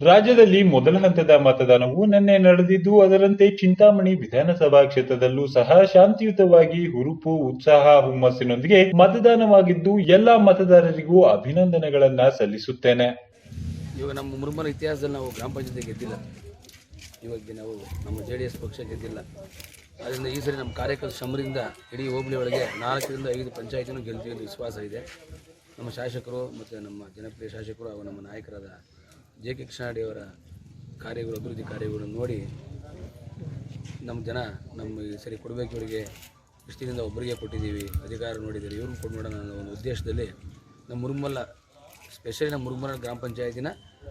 ರಾಜ್ಯದಲ್ಲಿ ಮೊದಲ ಹಂತದ ಮತದಾನವು ನಿನ್ನೆ ನಡೆದಿದ್ದು, ಅದರಂತೆ ಚಿಂತಾಮಣಿ ವಿಧಾನಸಭಾ ಕ್ಷೇತ್ರದಲ್ಲೂ ಸಹ ಶಾಂತಿಯುತವಾಗಿ ಹುರುಪು, ಉತ್ಸಾಹ, ಹುಮ್ಮಸ್ಸಿನೊಂದಿಗೆ ಮತದಾನವಾಗಿದ್ದು, ಎಲ್ಲಾ ಮತದಾರರಿಗೂ ಅಭಿನಂದನೆಗಳನ್ನ ಸಲ್ಲಿಸುತ್ತೇನೆ. ಇವಾಗ ನಮ್ಮ ಮುರುಮರ ಇತಿಹಾಸದಲ್ಲಿ ನಾವು ಗ್ರಾಮ ಪಂಚಾಯತಿ ಗೆದ್ದಿಲ್ಲ. ಇವಾಗ ನಾವು ನಮ್ಮ ಜೆ ಡಿ ಎಸ್ ಪಕ್ಷ ಗೆದ್ದಿಲ್ಲ. ಅದರಿಂದ ಈ ಸರಿ ನಮ್ಮ ಕಾರ್ಯಕರ್ತ ಶ್ರಮದಿಂದ ಇಡೀ ಹೋಬಳಿ ಒಳಗೆ ನಾಲ್ಕರಿಂದ ಐದು ಪಂಚಾಯತಿನೂ ಗೆಲ್ತೀವಿ ಅಂತ ವಿಶ್ವಾಸ ಇದೆ. ನಮ್ಮ ಶಾಸಕರು ಮತ್ತು ನಮ್ಮ ಜನಪ್ರಿಯ ಶಾಸಕರು ಹಾಗೂ ನಮ್ಮ ನಾಯಕರಾದ ಜೆ ಕೆ ಕೃಷ್ಣಾಡಿಯವರ ಕಾರ್ಯಗಳು, ಅಭಿವೃದ್ಧಿ ಕಾರ್ಯಗಳನ್ನು ನೋಡಿ ನಮ್ಮ ಜನ ನಮ್ಮ ಸರಿ ಕೊಡಬೇಕು ಇವರಿಗೆ ಇಷ್ಟಿನಿಂದ ಒಬ್ಬರಿಗೆ ಕೊಟ್ಟಿದ್ದೀವಿ, ಅಧಿಕಾರ ನೋಡಿದ್ದಾರೆ, ಇವ್ರನ್ನ ನೋಡೋಣ ಅನ್ನೋ ಒಂದು ಉದ್ದೇಶದಲ್ಲಿ ನಮ್ಮ ಮುರುಮಲ್ಲ ಸ್ಪೆಷಲಿ ನಮ್ಮ ಮುರುಮಲ್ಲ ಗ್ರಾಮ ಪಂಚಾಯತಿನ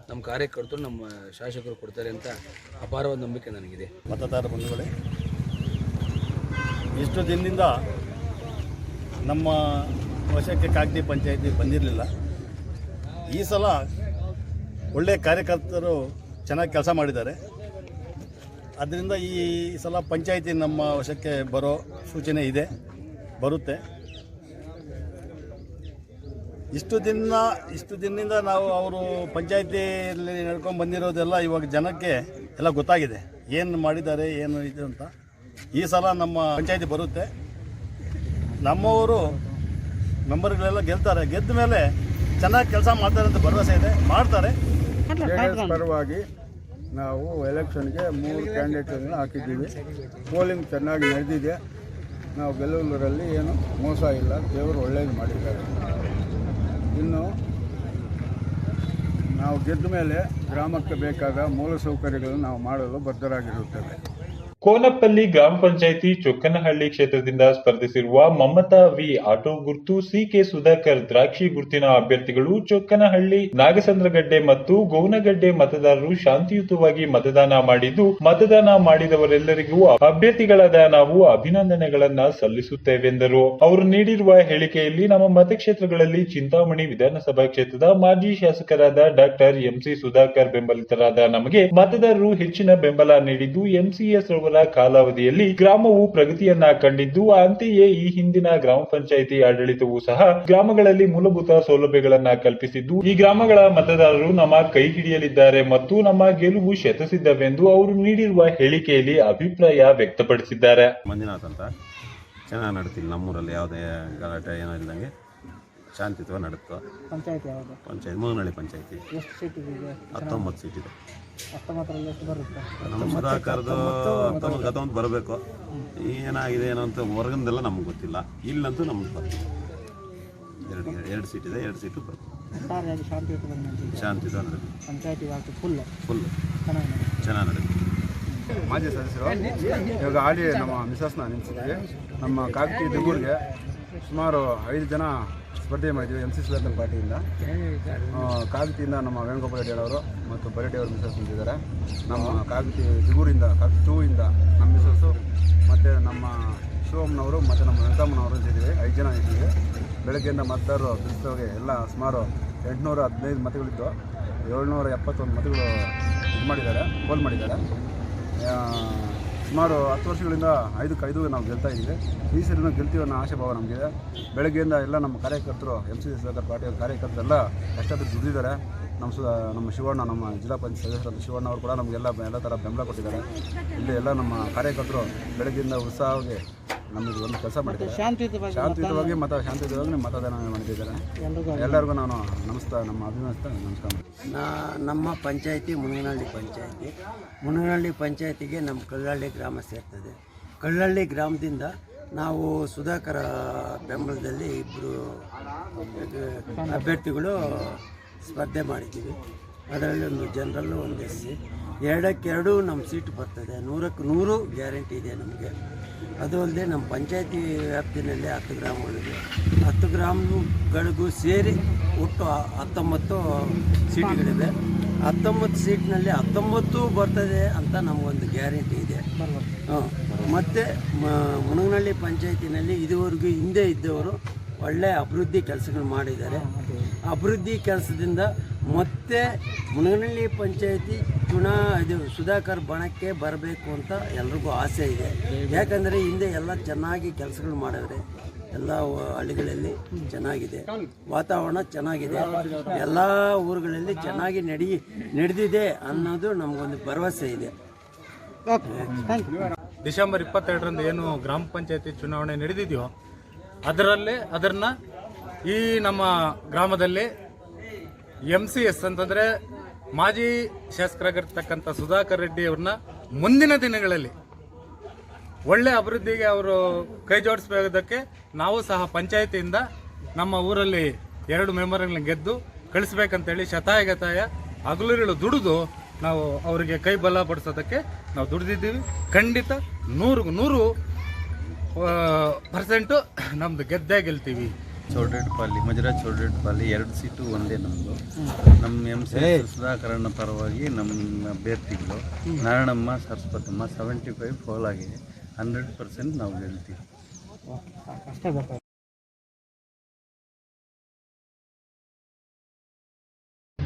ನಮ್ಮ ಕಾರ್ಯಕರ್ತರು, ನಮ್ಮ ಶಾಸಕರು ಕೊಡ್ತಾರೆ ಅಂತ ಅಪಾರವಾದ ನಂಬಿಕೆ ನನಗಿದೆ. ಮತದಾರ ಬಂಧುಗಳೇ, ಇಷ್ಟು ದಿನದಿಂದ ನಮ್ಮ ವಶಕ್ಕೆ ಕಾಗದಿ ಪಂಚಾಯತಿ ಬಂದಿರಲಿಲ್ಲ. ಈ ಸಲ ಒಳ್ಳೆಯ ಕಾರ್ಯಕರ್ತರು ಚೆನ್ನಾಗಿ ಕೆಲಸ ಮಾಡಿದ್ದಾರೆ. ಅದರಿಂದ ಈ ಸಲ ಪಂಚಾಯಿತಿ ನಮ್ಮ ವಶಕ್ಕೆ ಬರೋ ಸೂಚನೆ ಇದೆ, ಬರುತ್ತೆ. ಇಷ್ಟು ದಿನ, ಇಷ್ಟು ದಿನದಿಂದ ನಾವು ಅವರು ಪಂಚಾಯಿತಿಯಲ್ಲಿ ನಡ್ಕೊಂಡು ಬಂದಿರೋದೆಲ್ಲ ಇವಾಗ ಜನಕ್ಕೆ ಎಲ್ಲ ಗೊತ್ತಾಗಿದೆ. ಏನು ಮಾಡಿದ್ದಾರೆ, ಏನು ಇದು ಅಂತ. ಈ ಸಲ ನಮ್ಮ ಪಂಚಾಯಿತಿ ಬರುತ್ತೆ. ನಮ್ಮವರು ಮೆಂಬರ್ಗಳೆಲ್ಲ ಗೆಲ್ತಾರೆ. ಗೆದ್ದ ಮೇಲೆ ಚೆನ್ನಾಗಿ ಕೆಲಸ ಮಾಡ್ತಾರೆ ಅಂತ ಭರವಸೆ ಇದೆ. ಮಾಡ್ತಾರೆ. ಜೆ ಡಿ ಎಸ್ ಪರವಾಗಿ ನಾವು ಎಲೆಕ್ಷನ್ಗೆ ಮೂರು ಕ್ಯಾಂಡಿಡೇಟ್ಗಳನ್ನ ಹಾಕಿದ್ದೀವಿ. ಪೋಲಿಂಗ್ ಚೆನ್ನಾಗಿ ನಡೆದಿದೆ. ನಾವು ಗೆಲ್ಲುವುದರಲ್ಲಿ ಏನು ಮೋಸ ಇಲ್ಲ. ದೇವರು ಒಳ್ಳೇದು ಮಾಡಿದ್ದಾರೆ. ಇನ್ನು ನಾವು ಗೆದ್ದ ಮೇಲೆ ಗ್ರಾಮಕ್ಕೆ ಬೇಕಾದ ಮೂಲಸೌಕರ್ಯಗಳನ್ನು ನಾವು ಮಾಡಲು ಬದ್ಧರಾಗಿರುತ್ತೇವೆ. ಕೋನಪ್ಪಲ್ಲಿ ಗ್ರಾಮ ಪಂಚಾಯಿತಿ ಚೊಕ್ಕನಹಳ್ಳಿ ಕ್ಷೇತ್ರದಿಂದ ಸ್ಪರ್ಧಿಸಿರುವ ಮಮತಾ ವಿ ಆಟೋ ಗುರ್ತು, ಸಿಕೆ ಸುಧಾಕರ್ ದ್ರಾಕ್ಷಿ ಗುರ್ತಿನ ಅಭ್ಯರ್ಥಿಗಳು ಚೊಕ್ಕನಹಳ್ಳಿ ನಾಗಸಂದ್ರಗಡ್ಡೆ ಮತ್ತು ಗೌನಗಡ್ಡೆ ಮತದಾರರು ಶಾಂತಿಯುತವಾಗಿ ಮತದಾನ ಮಾಡಿದ್ದು, ಮತದಾನ ಮಾಡಿದವರೆಲ್ಲರಿಗೂ ಅಭ್ಯರ್ಥಿಗಳಾದ ನಾವು ಅಭಿನಂದನೆಗಳನ್ನ ಸಲ್ಲಿಸುತ್ತೇವೆಂದರು. ಅವರು ನೀಡಿರುವ ಹೇಳಿಕೆಯಲ್ಲಿ ನಮ್ಮ ಮತಕ್ಷೇತ್ರಗಳಲ್ಲಿ ಚಿಂತಾಮಣಿ ವಿಧಾನಸಭಾ ಕ್ಷೇತ್ರದ ಮಾಜಿ ಶಾಸಕರಾದ ಡಾಕ್ಟರ್ ಎಂಸಿ ಸುಧಾಕರ್ ಬೆಂಬಲಿತರಾದ ನಮಗೆ ಮತದಾರರು ಹೆಚ್ಚಿನ ಬೆಂಬಲ ನೀಡಿದ್ದು ಎಂಸಿಎಸ್ ರವರ ಕಾಲಾವಧಿಯಲ್ಲಿ ಗ್ರಾಮವು ಪ್ರಗತಿಯನ್ನ ಕಂಡಿದ್ದು ಅಂತೆಯೇ ಈ ಹಿಂದಿನ ಗ್ರಾಮ ಪಂಚಾಯಿತಿ ಆಡಳಿತವೂ ಸಹ ಗ್ರಾಮಗಳಲ್ಲಿ ಮೂಲಭೂತ ಸೌಲಭ್ಯಗಳನ್ನ ಕಲ್ಪಿಸಿದ್ದು ಈ ಗ್ರಾಮಗಳ ಮತದಾರರು ನಮ್ಮ ಕೈ ಹಿಡಿಯಲಿದ್ದಾರೆ ಮತ್ತು ನಮ್ಮ ಗೆಲುವು ಶತಸಿದ್ಧವೆಂದು ಅವರು ನೀಡಿರುವ ಹೇಳಿಕೆಯಲ್ಲಿ ಅಭಿಪ್ರಾಯ ವ್ಯಕ್ತಪಡಿಸಿದ್ದಾರೆ. ಮಂಜುನಾಥ್ ಅಂತ. ಚೆನ್ನಾಗಿ ನಡೀತಿಲ್ಲ ನಮ್ಮೂರಲ್ಲಿ ಯಾವುದೇ ಗಲಾಟೆ ಏನೋ ಇಲ್ದಂಗೆ ಶಾಂತಿಯುತವಾಗಿ ನಡುತ್ತೋ ಪಂಚಾಯತ್ ಯಾವುದು? ಪಂಚಾಯತ್ ಮೂಗನಹಳ್ಳಿ ಪಂಚಾಯತಿ. ಎಷ್ಟು ಸೀಟ್ ಇದೆ? ಹತ್ತೊಂಬತ್ತು ಸೀಟ್ ಇದೆ. ಹತ್ತೊಂಬತ್ತರಲ್ಲಿ ಎಷ್ಟು ಬರುತ್ತೆ? ನಮ್ಮ ಸುಧಾಕರ್ದು ಹತ್ತೊಂಬತ್ತು ಹತ್ತೊಂಬತ್ತು ಬರಬೇಕು. ಏನಾಗಿದೆ ಏನೋ ಅಂತ ಹೊರಗಿಂದೆಲ್ಲ ನಮ್ಗೆ ಗೊತ್ತಿಲ್ಲ. ಇಲ್ಲಂತೂ ನಮ್ಗೆ ಬರ್ತದೆ ಎರಡು ಎರಡು ಸೀಟ್ ಇದೆ ಎರಡು ಸೀಟು ಬರ್ತದೆ ಒಟ್ಟಾರೆಯಾಗಿ ಶಾಂತಿಯುತವಾಗಿ ನಡೆದಿದೆ ಶಾಂತಿಯುತ ನಡೀತು ಪಂಚಾಯತಿ ವ್ಯಾಪ್ತಿ ಫುಲ್ ಫುಲ್ ಚೆನ್ನಾಗಿ ನಡೆದಿದೆ. ಚೆನ್ನಾಗಿ ನಡೀತು ಮಾಜಿ ಸದಸ್ಯರು ಇವಾಗ ಆಡಿ ನಮ್ಮ ಮಿಸಸ್ನ ನಿಲ್ಲಿಸಿದ್ವಿ ನಮ್ಮ ಕಾಕಿ ದಿಗೂರ್ಗೆ ಸುಮಾರು ಐದು ಜನ ಸ್ಪರ್ಧೆ ಮಾಡಿದ್ವಿ ಎಂ ಸಿ ಸುಧಾಕರ್ ಪಾರ್ಟಿಯಿಂದ. ಆ, ಕಾಗತಿಯಿಂದ ನಮ್ಮ ವೇಣುಗೋಪಾಲ್ ರೆಡ್ಡಿ ಅವರು ಮತ್ತು ಬರೆಡ್ಡಿ ಅವರು ಮಿಸಸ್ ನಿಂತಿದ್ದಾರೆ. ನಮ್ಮ ಕಾಗತಿ ಚಿಗೂರಿಂದ ಕಾಗತಿ ಇಂದ ನಮ್ಮ ಮಿಸಸ್ಸು ಮತ್ತು ನಮ್ಮ ಶಿವಮ್ಮನವರು ಮತ್ತು ನಮ್ಮ ವೆಂಕಮ್ಮನವರು ಸೇರಿದ್ವಿ ಐದು ಜನ ಇದ್ದೀವಿ. ಬೆಳಗ್ಗೆಯಿಂದ ಮತದಾರರು ಬಿಡಿಸೋಗೆ ಎಲ್ಲ ಸುಮಾರು ಎಂಟುನೂರ ಹದಿನೈದು ಮತಗಳಿದ್ದು ಏಳ್ನೂರ ಎಪ್ಪತ್ತೊಂದು ಮತಗಳು ಇದು ಮಾಡಿದ್ದಾರೆ ಪೋಲ್ ಮಾಡಿದ್ದಾರೆ. ಸುಮಾರು ಹತ್ತು ವರ್ಷಗಳಿಂದ ಐದಕ್ಕೆ ಐದು ನಾವು ಗೆಲ್ತಾ ಇದ್ದೀವಿ. ಈ ಸರಿನೂ ಗೆಲ್ತೀವಿ ಅನ್ನೋ ಆಶೆ ಭಾವ ನಮಗಿದೆ. ಬೆಳಗ್ಗೆಯಿಂದ ಎಲ್ಲ ನಮ್ಮ ಕಾರ್ಯಕರ್ತರು ಎಂ ಸಿ ಸಹಕಾರ ಪಾರ್ಟಿಯ ಕಾರ್ಯಕರ್ತರೆಲ್ಲ ಕಷ್ಟಪಟ್ಟು ದುಡಿದಿದ್ದಾರೆ. ನಮ್ಮ ಸು ನಮ್ಮ ಶಿವಣ್ಣ, ನಮ್ಮ ಜಿಲ್ಲಾ ಪಂಚಾಯತ್ ಸದಸ್ಯರಾದ ಶಿವಣ್ಣ ಅವರು ಕೂಡ ನಮಗೆಲ್ಲ ಎಲ್ಲ ಥರ ಬೆಂಬಲ ಕೊಟ್ಟಿದ್ದಾರೆ. ಇಲ್ಲಿ ಎಲ್ಲ ನಮ್ಮ ಕಾರ್ಯಕರ್ತರು ಬೆಳಗ್ಗೆಯಿಂದ ಉತ್ಸಾಹವಾಗಿ ನಮಗೆ ಒಂದು ಕೆಲಸ ಮಾಡಿದ್ದಾರೆ. ಶಾಂತಿಯುತವಾಗಿ ಶಾಂತಿಯುತವಾಗಿ ಮತ ಶಾಂತಿಯುತವಾಗಿ ಮತದಾನ ಮಾಡಿದ್ದಾರೆ. ಎಲ್ಲರಿಗೂ ನಾನು ನಮಸ್ತಾ ನಮ್ಮ ಅಭಿನಂದಿಸ್ತಾ ನಮಸ್ಕಾರ ನಾ ನಮ್ಮ ಪಂಚಾಯತಿ ಮುನಗನಹಳ್ಳಿ ಪಂಚಾಯತಿ. ಮುನಗನಹಳ್ಳಿ ಪಂಚಾಯತಿಗೆ ನಮ್ಮ ಕಳ್ಳಹಳ್ಳಿ ಗ್ರಾಮ ಸೇರ್ತದೆ. ಕಳ್ಳಹಳ್ಳಿ ಗ್ರಾಮದಿಂದ ನಾವು ಸುಧಾಕರ ಬೆಂಬಲದಲ್ಲಿ ಇಬ್ಬರು ಅಭ್ಯರ್ಥಿಗಳು ಸ್ಪರ್ಧೆ ಮಾಡಿದ್ದೀವಿ. ಅದರಲ್ಲಿ ಒಂದು ಜನರಲ್ಲು ಒಂದು ಎಸ್ ಸಿ ಎರಡಕ್ಕೆರಡು ನಮ್ಮ ಸೀಟ್ ಬರ್ತದೆ. ನೂರಕ್ಕೆ ನೂರು ಗ್ಯಾರಂಟಿ ಇದೆ ನಮಗೆ. ಅದು ಅಲ್ಲದೆ ನಮ್ಮ ಪಂಚಾಯತಿ ವ್ಯಾಪ್ತಿನಲ್ಲಿ ಹತ್ತು ಗ್ರಾಮಗಳಿವೆ ಹತ್ತು ಗ್ರಾಮಗಳಿಗೂ ಸೇರಿ ಒಟ್ಟು ಹತ್ತೊಂಬತ್ತು ಸೀಟ್ಗಳಿವೆ. ಹತ್ತೊಂಬತ್ತು ಸೀಟ್ನಲ್ಲಿ ಹತ್ತೊಂಬತ್ತು ಬರ್ತದೆ ಅಂತ ನಮಗೊಂದು ಗ್ಯಾರಂಟಿ ಇದೆ. ಹಾಂ ಮತ್ತು ಮುನಗನಹಳ್ಳಿ ಪಂಚಾಯತಿನಲ್ಲಿ ಇದುವರೆಗೂ ಹಿಂದೆ ಇದ್ದವರು ಒಳ್ಳೆಯ ಅಭಿವೃದ್ಧಿ ಕೆಲಸಗಳು ಮಾಡಿದ್ದಾರೆ. ಅಭಿವೃದ್ಧಿ ಕೆಲಸದಿಂದ ಮತ್ತೆ ಮುನಗನಹಳ್ಳಿ ಪಂಚಾಯತಿ ಚುನಾ ಇದು ಸುಧಾಕರ್ ಬಣಕ್ಕೆ ಬರಬೇಕು ಅಂತ ಎಲ್ರಿಗೂ ಆಸೆ ಇದೆ. ಯಾಕಂದರೆ ಹಿಂದೆ ಎಲ್ಲ ಚೆನ್ನಾಗಿ ಕೆಲಸಗಳು ಮಾಡಿದ್ರೆ ಎಲ್ಲ ಹಳ್ಳಿಗಳಲ್ಲಿ ಚೆನ್ನಾಗಿದೆ. ವಾತಾವರಣ ಚೆನ್ನಾಗಿದೆ. ಎಲ್ಲ ಊರುಗಳಲ್ಲಿ ಚೆನ್ನಾಗಿ ನಡಿ ನಡೆದಿದೆ ಅನ್ನೋದು ನಮಗೊಂದು ಭರವಸೆ ಇದೆ. ಡಿಸೆಂಬರ್ ಇಪ್ಪತ್ತೆರಡರಂದು ಏನು ಗ್ರಾಮ ಪಂಚಾಯತಿ ಚುನಾವಣೆ ನಡೆದಿದೆಯೋ ಅದರಲ್ಲೇ ಅದನ್ನು ಈ ನಮ್ಮ ಗ್ರಾಮದಲ್ಲಿ ಎಂ ಸಿ ಎಸ್ ಅಂತಂದರೆ ಮಾಜಿ ಶಾಸಕರಾಗಿರ್ತಕ್ಕಂಥ ಸುಧಾಕರ್ ರೆಡ್ಡಿ ಅವ್ರನ್ನ ಮುಂದಿನ ದಿನಗಳಲ್ಲಿ ಒಳ್ಳೆ ಅಭಿವೃದ್ಧಿಗೆ ಅವರು ಕೈ ಜೋಡಿಸಬೇಕದಕ್ಕೆ ನಾವು ಸಹ ಪಂಚಾಯತಿಯಿಂದ ನಮ್ಮ ಊರಲ್ಲಿ ಎರಡು ಮೆಂಬರ್ಗಳನ್ನ ಗೆದ್ದು ಕಳಿಸ್ಬೇಕಂತೇಳಿ ಶತಾಯಗತಾಯ ಹಗಲುಗಳು ದುಡಿದು ನಾವು ಅವರಿಗೆ ಕೈ ಬಲ ಪಡಿಸೋದಕ್ಕೆ ನಾವು ದುಡಿದಿದ್ದೀವಿ. ಖಂಡಿತ ನೂರು ನೂರು ಪರ್ಸೆಂಟು ನಮ್ಮದು ಗೆದ್ದೇ ಗೆಲ್ತೀವಿ. ಚೌಡೇಟ್ಪಾಲಿ ಮಜರಾಜ್ ಪಾಲಿ ಎರಡು ಸೀಟು ಒಂದೇ ನಮ್ಮದು ನಮ್ಮ ಎಂ ಸಿ ಸುಧಾಕರಣ ಪರವಾಗಿ ನಮ್ಮ ಅಭ್ಯರ್ಥಿಗಳು Narayanamma Saraswatamma seventy five poll ಆಗಿದೆ. ಹಂಡ್ರೆಡ್ ಪರ್ಸೆಂಟ್ ನಾವು ಗೆಲ್ತೀವಿ.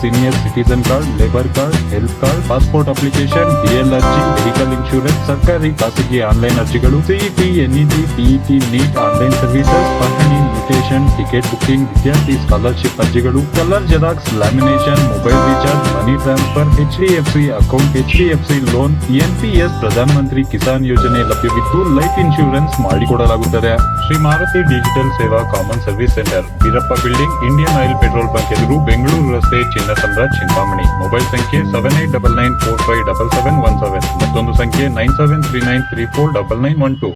senior citizen card labour card health card passport application DL ಅರ್ಜಿ ವೆಹಿಕಲ್ ಇನ್ಶೂರೆನ್ಸ್ ಸರ್ಕಾರಿ ಖಾಸಗಿ ಆನ್ಲೈನ್ ಅರ್ಜಿಗಳು CET NET PET NEET online services ಪಹಣಿ ಮ್ಯೂಟೇಷನ್ ಟಿಕೆಟ್ ಬುಕ್ಕಿಂಗ್ ವಿದ್ಯಾರ್ಥಿ ಸ್ಕಾಲರ್ಶಿಪ್ ಅರ್ಜಿಗಳು colour xerox lamination mobile recharge money transfer H D F C account HDFC loan NPS ಪ್ರಧಾನಮಂತ್ರಿ ಕಿಸಾನ್ ಯೋಜನೆ ಲಭ್ಯವಿದ್ದು ಲೈಫ್ ಇನ್ಶೂರೆನ್ಸ್ ಮಾಡಿಕೊಡಲಾಗುತ್ತದೆ. Shri Maruti digital Seva common service centre Veerappa building Indian oil petrol bunk ಎದುರು ಬೆಂಗಳೂರು ರಸ್ತೆ Chinnasandra Chintamani. Mobile ಸಂಖ್ಯೆ seven eight double nine four five double seven one seven ಮತ್ತೊಂದು ಸಂಖ್ಯೆ nine seven three nine three four double nine one two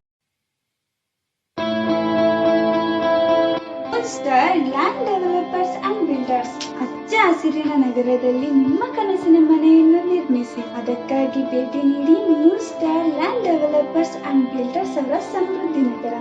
ಹಸಿರಿನ ನಗರದಲ್ಲಿ ನಿಮ್ಮ ಕನಸಿನ ಮನೆಯನ್ನು ನಿರ್ಮಿಸಿ, ಅದಕ್ಕಾಗಿ ಭೇಟಿ ನೀಡಿ ಮೂರ್ ಸ್ಟಾರ್ ಲ್ಯಾಂಡ್ ಡೆವಲಪರ್ಸ್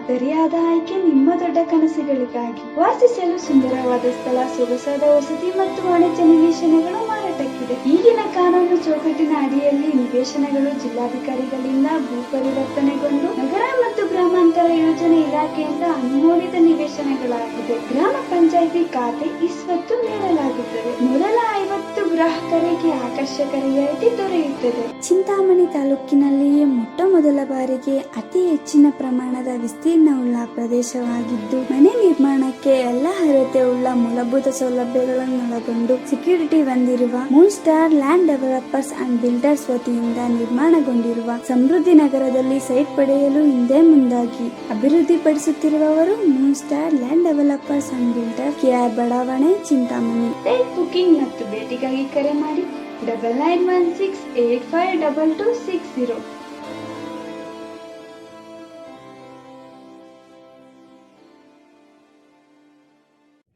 ಸರಿಯಾದ ಆಯ್ಕೆ ನಿಮ್ಮ ದೊಡ್ಡ ಕನಸುಗಳಿಗಾಗಿ ವಾಸಿಸಲು ಸುಂದರವಾದ ಸ್ಥಳ, ಸೊಗಸಾದ ವಸತಿ ಮತ್ತು ವಾಣಿಜ್ಯ ನಿವೇಶನಗಳು ಮಾರಾಟಕ್ಕಿದೆ. ಈಗಿನ ಕಾನೂನು ಚೌಕಟ್ಟಿನ ಅಡಿಯಲ್ಲಿ ನಿವೇಶನಗಳು ಜಿಲ್ಲಾಧಿಕಾರಿಗಳಿಂದ ಭೂ ಪರಿವರ್ತನೆಗೊಂಡು ನಗರ ಮತ್ತು ಗ್ರಾಮಾಂತರ ಯೋಜನೆ ಇಲಾಖೆಯಿಂದ ಅನುಮೋದಿತ ನಿವೇಶನಗಳಾಗಿದೆ ಗ್ರಾಮ ಪಂಚಾಯಿತಿ ಖಾತೆ ಇಸ್ವತ್ತು ನೀಡಲಾಗುತ್ತದೆ. ಮೊದಲ ಐವತ್ತು ಗ್ರಾಹಕರಿಗೆ ಆಕರ್ಷಕ ರಿಯಾಯಿತಿ ದೊರೆಯುತ್ತದೆ. ಚಿಂತಾಮಣಿ ತಾಲೂಕಿನಲ್ಲಿಯೇ ಮೊಟ್ಟ ಮೊದಲ ಬಾರಿಗೆ ಅತಿ ಹೆಚ್ಚಿನ ಪ್ರಮಾಣದ ವಿಸ್ತೀರ್ಣವುಳ್ಳ ಪ್ರದೇಶವಾಗಿದ್ದು, ಮನೆ ನಿರ್ಮಾಣಕ್ಕೆ ಎಲ್ಲ ಅರ್ಹತೆ ಉಳ್ಳ ಮೂಲಭೂತ ಸೌಲಭ್ಯಗಳನ್ನು ಒಳಗೊಂಡು ಸೆಕ್ಯೂರಿಟಿ ಹೊಂದಿರುವ moon star land developers and builders ವತಿಯಿಂದ ನಿರ್ಮಾಣಗೊಂಡಿರುವ ಸಮೃದ್ಧಿ ನಗರದಲ್ಲಿ ಸೈಟ್ ಪಡೆಯಲು ಹಿಂದೆ ಮುಂದಾಗಿ ಅಭಿವೃದ್ಧಿಪಡಿಸುತ್ತಿರುವವರು moon star land developers and builder K R ಬಡಾವಣೆ ಚಿಂತಾಮಣಿ. ಬುಕಿಂಗ್ ಮತ್ತು ಭೇಟಿಗಾಗಿ ಕರೆ ಮಾಡಿ double nine one six eight five double two six zero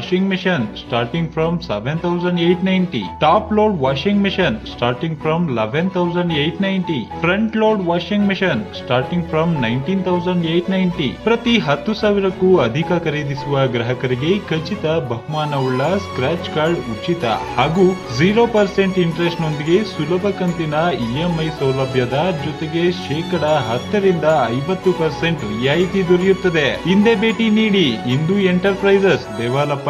washing machine starting from 7890 top load washing machine starting from 11890 front load washing machine starting from 19890 ಪ್ರತಿ ಹತ್ತು ಸಾವಿರಕ್ಕೂ ಅಧಿಕ ಖರೀದಿಸುವ ಗ್ರಾಹಕರಿಗೆ ಖಚಿತ ಬಹುಮಾನವುಳ್ಳ ಸ್ಕ್ರಾಚ್ ಕಾರ್ಡ್ ಉಚಿತ ಹಾಗೂ ಜೀರೋ ಪರ್ಸೆಂಟ್ ಇಂಟ್ರೆಸ್ಟ್ ನೊಂದಿಗೆ ಸುಲಭ ಕಂತಿನ ಇಎಂಐ ಸೌಲಭ್ಯದ ಜೊತೆಗೆ ಶೇಕಡ ಹತ್ತರಿಂದ ಐವತ್ತು ಪರ್ಸೆಂಟ್ ರಿಯಾಯಿತಿ ದೊರೆಯುತ್ತದೆ. ಹಿಂದೆ ಭೇಟಿ ನೀಡಿ Indu enterprises Devalappa